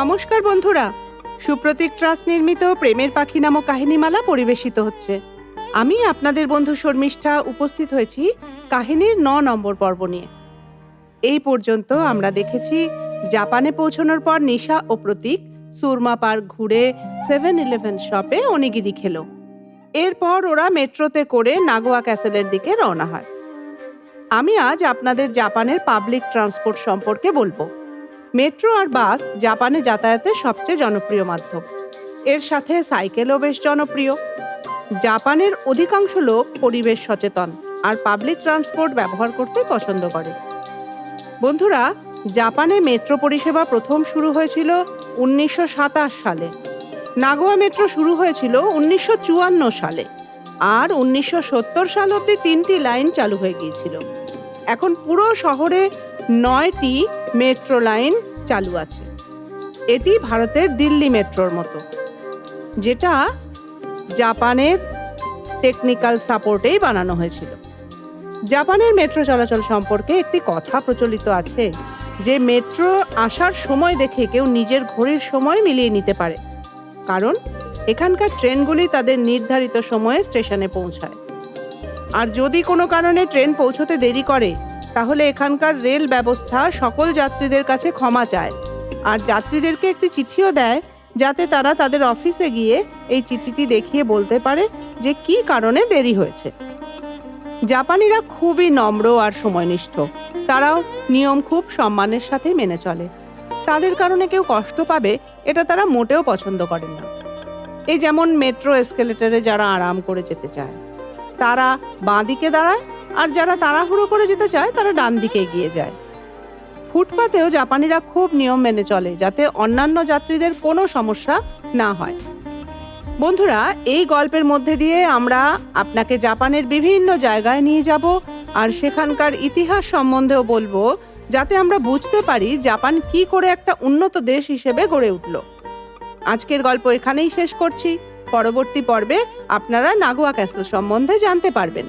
নমস্কার বন্ধুরা। সুপ্রতীক ট্রাস্ট নির্মিত প্রেমের পাখি নামক কাহিনীমালা পরিবেশিত হচ্ছে। আমি আপনাদের বন্ধু শর্মিষ্ঠা উপস্থিত হয়েছি কাহিনীর ন নম্বর পর্ব নিয়ে। এই পর্যন্ত আমরা দেখেছি জাপানে পৌঁছানোর পর নিশা ও প্রতীক সুরমা পার্ক ঘুরে সেভেন ইলেভেন শপে অনিগিরি খেলো। এরপর ওরা মেট্রোতে করে নাগোয়া ক্যাসেলের দিকে রওনা হয়। আমি আজ আপনাদের জাপানের পাবলিক ট্রান্সপোর্ট সম্পর্কে বলব। মেট্রো আর বাস জাপানে যাতায়াতের সবচেয়ে জনপ্রিয় মাধ্যম। এর সাথে সাইকেলও বেশ জনপ্রিয়। জাপানের অধিকাংশ লোক পরিবেশ সচেতন আর পাবলিক ট্রান্সপোর্ট ব্যবহার করতে পছন্দ করে। বন্ধুরা, জাপানে মেট্রো পরিষেবা প্রথম শুরু হয়েছিল উনিশশো সাতাশ সালে। নাগোয়া মেট্রো শুরু হয়েছিল উনিশশো চুয়ান্ন সালে। আর উনিশশো সত্তর সাল অবধি তিনটি লাইন চালু হয়ে গিয়েছিল। এখন পুরো শহরে নয়টি মেট্রো লাইন চালু আছে। এটি ভারতের দিল্লি মেট্রোর মতো, যেটা জাপানের টেকনিক্যাল সাপোর্টেই বানানো হয়েছিল। জাপানের মেট্রো চলাচল সম্পর্কে একটি কথা প্রচলিত আছে, যে মেট্রো আসার সময় দেখে কেউ নিজের ঘড়ির সময় মিলিয়ে নিতে পারে। কারণ এখানকার ট্রেনগুলি তাদের নির্ধারিত সময়ে স্টেশনে পৌঁছায়। আর যদি কোনো কারণে ট্রেন পৌঁছতে দেরি করে, তাহলে এখানকার রেল ব্যবস্থা সকল যাত্রীদের কাছে ক্ষমা চায়। আর যাত্রীদেরকে একটি চিঠিও দেয়, যাতে তারা তাদের অফিসে গিয়ে এই চিঠিটি দেখিয়ে বলতে পারে যে কী কারণে দেরি হয়েছে। জাপানিরা খুবই নম্র আর সময়নিষ্ঠ। তারাও নিয়ম খুব সম্মানের সাথে মেনে চলে। তাদের কারণে কেউ কষ্ট পাবে, এটা তারা মোটেও পছন্দ করেন না। এই যেমন মেট্রো এসকেলেটরে যারা আরাম করে যেতে চায়। তারা বাঁ দিকে দাঁড়ায়, আর যারা তাড়াহুড়ো করে যেতে চায়, তারা ডান দিকে এগিয়ে যায়। ফুটপাতেও জাপানিরা খুব নিয়ম মেনে চলে, যাতে অন্যান্য যাত্রীদের কোনো সমস্যা না হয়। বন্ধুরা, এই গল্পের মধ্যে দিয়ে আমরা আপনাকে জাপানের বিভিন্ন জায়গায় নিয়ে যাব, আর সেখানকার ইতিহাস সম্বন্ধেও বলব, যাতে আমরা বুঝতে পারি জাপান কি করে একটা উন্নত দেশ হিসেবে গড়ে উঠল। আজকের গল্প এখানেই শেষ করছি। পরবর্তী পর্বে আপনারা নাগোয়া ক্যাসেল সম্বন্ধে জানতে পারবেন।